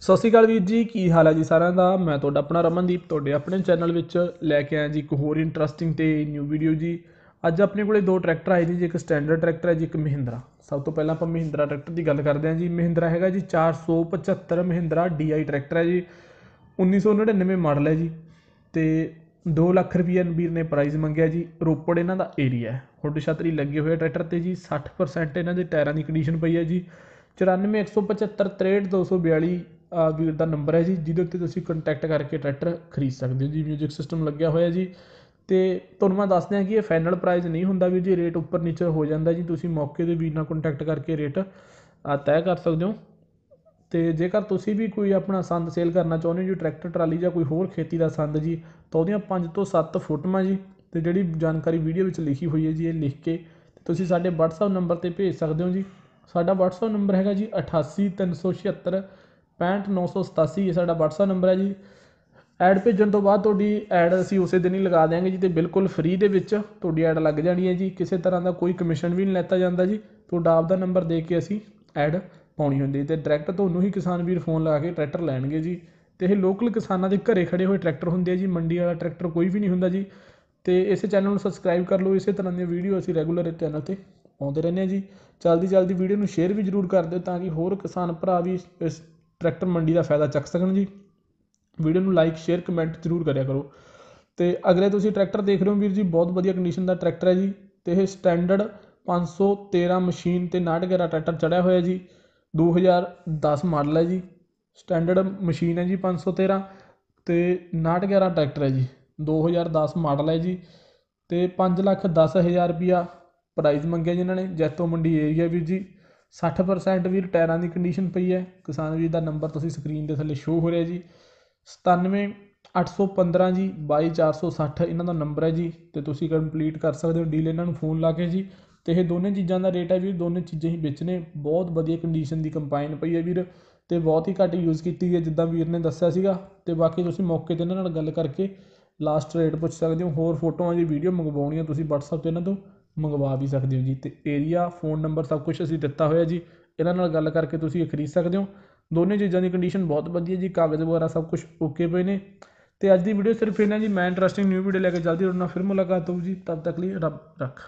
ਸਤਿ ਸ਼੍ਰੀ ਅਕਾਲ ਵੀਰ ਜੀ, ਕੀ ਹਾਲ ਹੈ ਜੀ ਸਾਰਿਆਂ ਦਾ? ਮੈਂ ਤੁਹਾਡਾ ਆਪਣਾ ਰਮਨਦੀਪ, ਤੁਹਾਡੇ ਆਪਣੇ ਚੈਨਲ ਵਿੱਚ ਲੈ ਕੇ ਆਇਆ ਜੀ ਇੱਕ ਹੋਰ ਇੰਟਰਸਟਿੰਗ ਤੇ ਨਿਊ ਵੀਡੀਓ ਜੀ। ਅੱਜ ਆਪਣੇ ਕੋਲੇ ਦੋ ਟਰੈਕਟਰ ਆਏ ਨੇ ਜੀ ਇੱਕ ਸਟੈਂਡਰਡ ਟਰੈਕਟਰ ਹੈ ਜੀ, ਇੱਕ ਮਹਿੰਦਰਾ। ਸਭ ਤੋਂ ਪਹਿਲਾਂ ਆਪਾਂ ਮਹਿੰਦਰਾ ਟਰੈਕਟਰ ਦੀ ਗੱਲ ਕਰਦੇ ਹਾਂ ਜੀ। ਮਹਿੰਦਰਾ ਹੈਗਾ ਜੀ 475 ਮਹਿੰਦਰਾ DI ਟਰੈਕਟਰ ਹੈ ਜੀ। 1999 ਮਾਡਲ ਹੈ ਜੀ। ਤੇ 2 ਲੱਖ ਰੁਪਈਆ ਵੀਰ ਨੇ ਪ੍ਰਾਈਜ਼ ਮੰਗਿਆ ਜੀ। ਰੋਪੜ ਇਹਨਾਂ ਦਾ ਏਰੀਆ ਹੁੱਡ ਛਤਰੀ ਲੱਗੇ ਹੋਏ ਟਰੈਕਟਰ ਤੇ ਜੀ। 60% ਇਹਨਾਂ ਦੇ ਟਾਇਰਾਂ ਦੀ ਕੰਡੀਸ਼ਨ ਪਈ ਹੈ ਜੀ। 941753 242 ਆ ਵੀਰ ਦਾ ਨੰਬਰ ਹੈ ਜੀ, ਜਿਹਦੇ ਉੱਤੇ ਤੁਸੀਂ ਕੰਟੈਕਟ ਕਰਕੇ ਟਰੈਕਟਰ ਖਰੀਦ ਸਕਦੇ ਹੋ ਜੀ। ਮਿਊਜ਼ਿਕ ਸਿਸਟਮ ਲੱਗਿਆ ਹੋਇਆ ਜੀ। ਤੇ ਤੁਹਾਨੂੰ ਮੈਂ ਦੱਸ ਦਿਆਂ ਕਿ ਇਹ ਫਾਈਨਲ ਪ੍ਰਾਈਸ ਨਹੀਂ ਹੁੰਦਾ ਵੀਰ ਜੀ। ਰੇਟ ਉੱਪਰ ਨੀਚੇ ਹੋ ਜਾਂਦਾ ਜੀ। ਤੁਸੀਂ ਮੌਕੇ ਤੇ ਵੀਰ ਨਾਲ ਕੰਟੈਕਟ ਕਰਕੇ ਰੇਟ ਤੈਅ ਕਰ ਸਕਦੇ ਹੋ। ਤੇ ਜੇਕਰ ਤੁਸੀਂ ਵੀ ਕੋਈ ਆਪਣਾ ਸੰਦ ਸੇਲ ਕਰਨਾ ਚਾਹੁੰਦੇ ਹੋ ਜੀ ਟਰੈਕਟਰ ਟਰਾਲੀ ਜਾਂ ਕੋਈ ਹੋਰ ਖੇਤੀ ਦਾ ਸੰਦ ਜੀ, ਤਾਂ ਉਹਦੀਆਂ 5 ਤੋਂ 7 ਫੋਟੋਆਂ ਜੀ ਤੇ ਜਿਹੜੀ ਜਾਣਕਾਰੀ ਵੀਡੀਓ ਵਿੱਚ ਲਿਖੀ ਹੋਈ ਹੈ ਜੀ, ਇਹ ਲਿਖ ਕੇ ਤੇ ਤੁਸੀਂ ਸਾਡੇ WhatsApp ਨੰਬਰ ਤੇ ਭੇਜ ਸਕਦੇ ਹੋ ਜੀ। ਸਾਡਾ WhatsApp ਨੰਬਰ ਹੈਗਾ ਜੀ 88376 65987 ਇਹ ਸਾਡਾ WhatsApp ਨੰਬਰ ਹੈ ਜੀ। ਐਡ ਭੇਜਣ ਤੋਂ ਬਾਅਦ ਤੁਹਾਡੀ ਐਡ ਅਸੀਂ ਉਸੇ ਦਿਨ ਹੀ ਲਗਾ ਦਿਆਂਗੇ ਜੀ ਤੇ ਬਿਲਕੁਲ ਫ੍ਰੀ ਦੇ ਵਿੱਚ ਤੁਹਾਡੀ ਐਡ ਲੱਗ ਜਾਣੀ ਹੈ ਜੀ। ਕਿਸੇ ਤਰ੍ਹਾਂ ਦਾ ਕੋਈ ਕਮਿਸ਼ਨ ਵੀ ਨਹੀਂ ਲੈਤਾ ਜਾਂਦਾ ਜੀ। ਤੁਹਾਡਾ ਆਪਦਾ ਨੰਬਰ ਦੇ ਕੇ ਅਸੀਂ ਐਡ ਪਾਉਣੀ ਹੁੰਦੀ ਅਤੇ ਤੇ ਡਾਇਰੈਕਟ ਤੁਹਾਨੂੰ ਹੀ ਕਿਸਾਨ ਵੀਰ ਫੋਨ ਲਗਾ ਕੇ ਟਰੈਕਟਰ ਲੈਣਗੇ ਜੀ। ਅਤੇ ਇਹ ਲੋਕਲ ਕਿਸਾਨਾਂ ਦੇ ਘਰ ਖੜ੍ਹੇ ਹੋਏ ਟਰੈਕਟਰ ਹੁੰਦੇ ਆ ਜੀ। ਮੰਡੀ ਵਾਲਾ ਟਰੈਕਟਰ ਕੋਈ ਵੀ ਨਹੀਂ ਹੁੰਦਾ ਜੀ। ਅਤੇ ਇਸੇ ਚੈਨਲ ਨੂੰ ਸਬਸਕ੍ਰਾਈਬ ਕਰ ਲਓ। ਇਸੇ ਤਰ੍ਹਾਂ ਦੀਆਂ ਵੀਡੀਓ ਅਸੀਂ ਰੈਗੂਲਰ ਇਸ ਚੈਨਲ ਤੇ ਪਾਉਂਦੇ ਰਹਿੰਦੇ ਹਾਂ ਜੀ। ਜਲਦੀ ਜਲਦੀ ਵੀਡੀਓ ਨੂੰ ਸ਼ੇਅਰ ਵੀ ਜ਼ਰੂਰ ਕਰ ਦਿਓ ਤਾਂ ਕਿ ਹੋਰ ਕਿਸਾਨ ਭਰਾ ਵੀ ਇਸ ਟਰੈਕਟਰ ਮੰਡੀ ਦਾ ਫਾਇਦਾ ਚੱਕ ਸਕਣ ਜੀ। ਵੀਡੀਓ ਨੂੰ ਲਾਈਕ ਸ਼ੇਅਰ ਕਮੈਂਟ ਜ਼ਰੂਰ ਕਰਿਆ ਕਰੋ। ਅਤੇ ਅਗਲੇ ਤੁਸੀਂ ਟਰੈਕਟਰ ਦੇਖ ਰਹੇ ਹੋ ਵੀਰ ਜੀ। ਬਹੁਤ ਵਧੀਆ ਕੰਡੀਸ਼ਨ ਦਾ ਟਰੈਕਟਰ ਹੈ ਜੀ। ਅਤੇ ਇਹ ਸਟੈਂਡਰਡ 513 ਮਸ਼ੀਨ ਤੇ 911 ਟਰੈਕਟਰ ਚੜਿਆ ਹੋਇਆ ਜੀ। 2010 ਮਾਡਲ ਹੈ ਜੀ। ਸਟੈਂਡਰਡ ਮਸ਼ੀਨ ਹੈ ਜੀ 513 ਤੇ 911 ਟਰੈਕਟਰ ਹੈ ਜੀ। 2010 ਮਾਡਲ ਹੈ ਜੀ ਅਤੇ ਪੰਜ ਲੱਖ ਦਸ ਹਜ਼ਾਰ ਰੁਪਈਆ ਪ੍ਰਾਈਜ਼ ਮੰਗਿਆ ਜੀ ਇਹਨਾਂ ਨੇ। ਜੈਤੋ ਮੰਡੀ ਏਰੀਆ ਵੀਰ ਜੀ। 60% ਵੀਰ ਟਾਇਰਾਂ ਦੀ ਕੰਡੀਸ਼ਨ ਪਈ ਹੈ। ਕਿਸਾਨ ਵੀਰ ਦਾ ਨੰਬਰ ਤੁਸੀਂ ਸਕਰੀਨ ਦੇ ਥੱਲੇ ਸ਼ੋ ਹੋ ਰਿਹਾ ਜੀ। 97 815 ਜੀ। 22460 ਇਹਨਾਂ ਦਾ ਨੰਬਰ ਹੈ ਜੀ। ਅਤੇ ਤੁਸੀਂ ਕੰਪਲੀਟ ਕਰ ਸਕਦੇ ਹੋ। ਡੀਲ ਇਹਨਾਂ ਨੂੰ ਫੋਨ ਲਾ ਕੇ ਜੀ। ਅਤੇ ਇਹ ਦੋਨੇ ਚੀਜ਼ਾਂ ਦਾ ਰੇਟ ਹੈ ਵੀਰ, ਦੋਨੇ ਚੀਜ਼ਾਂ ਹੀ ਵਿੱਚ ਨੇ ਬਹੁਤ ਵਧੀਆ ਕੰਡੀਸ਼ਨ ਦੀ ਕੰਬਾਈਨ ਪਈ ਹੈ ਵੀਰ ਅਤੇ ਬਹੁਤ ਹੀ ਘੱਟ ਯੂਜ਼ ਕੀਤੀ ਹੈ, ਜਿੱਦਾਂ ਵੀਰ ਨੇ ਦੱਸਿਆ ਸੀਗਾ ਅਤੇ ਬਾਕੀ ਤੁਸੀਂ ਮੌਕੇ ਤੇ ਇਹਨਾਂ ਨਾਲ ਗੱਲ ਕਰਕੇ ਲਾਸਟ ਰੇਟ ਪੁੱਛ ਸਕਦੇ ਹੋ, ਹੋਰ ਫੋਟੋਆਂ ਦੀ ਵੀਡੀਓ ਮੰਗਵਾਉਣੀਆਂ ਤੁਸੀਂ ਵਟਸਐਪ ਤੇ ਇਹਨਾਂ ਤੋਂ ਮੰਗਵਾ ਵੀ ਸਕਦੇ ਹੋ ਜੀ ਅਤੇ ਏਰੀਆ ਫੋਨ ਨੰਬਰ ਸਭ ਕੁਛ ਅਸੀਂ ਦਿੱਤਾ ਹੋਇਆ ਜੀ, ਇਹਨਾਂ ਨਾਲ ਗੱਲ ਕਰਕੇ ਤੁਸੀਂ ਇਹ ਖਰੀਦ ਸਕਦੇ ਹੋ। ਦੋਨੇ ਚੀਜ਼ਾਂ ਦੀ ਕੰਡੀਸ਼ਨ ਬਹੁਤ ਵਧੀਆ ਜੀ, ਕਾਗਜ਼ ਵਗੈਰਾ ਸਭ ਕੁਛ ਓਕੇ ਪਏ ਨੇ ਅਤੇ ਅੱਜ ਦੀ ਵੀਡੀਓ ਸਿਰਫ ਇਹਨਾਂ ਜੀ, ਮੈਂ ਇੰਟਰਸਟਿੰਗ ਨਿਊ ਵੀਡੀਓ ਲੈ ਕੇ ਜਲਦੀ ਤੁਹਾਡੇ ਨਾਲ ਫਿਰ ਮੁਲਾਕਾਤ ਹੋਊ ਜੀ, ਤਦ ਤੱਕ ਲਈ ਰੱਬ ਰੱਖ।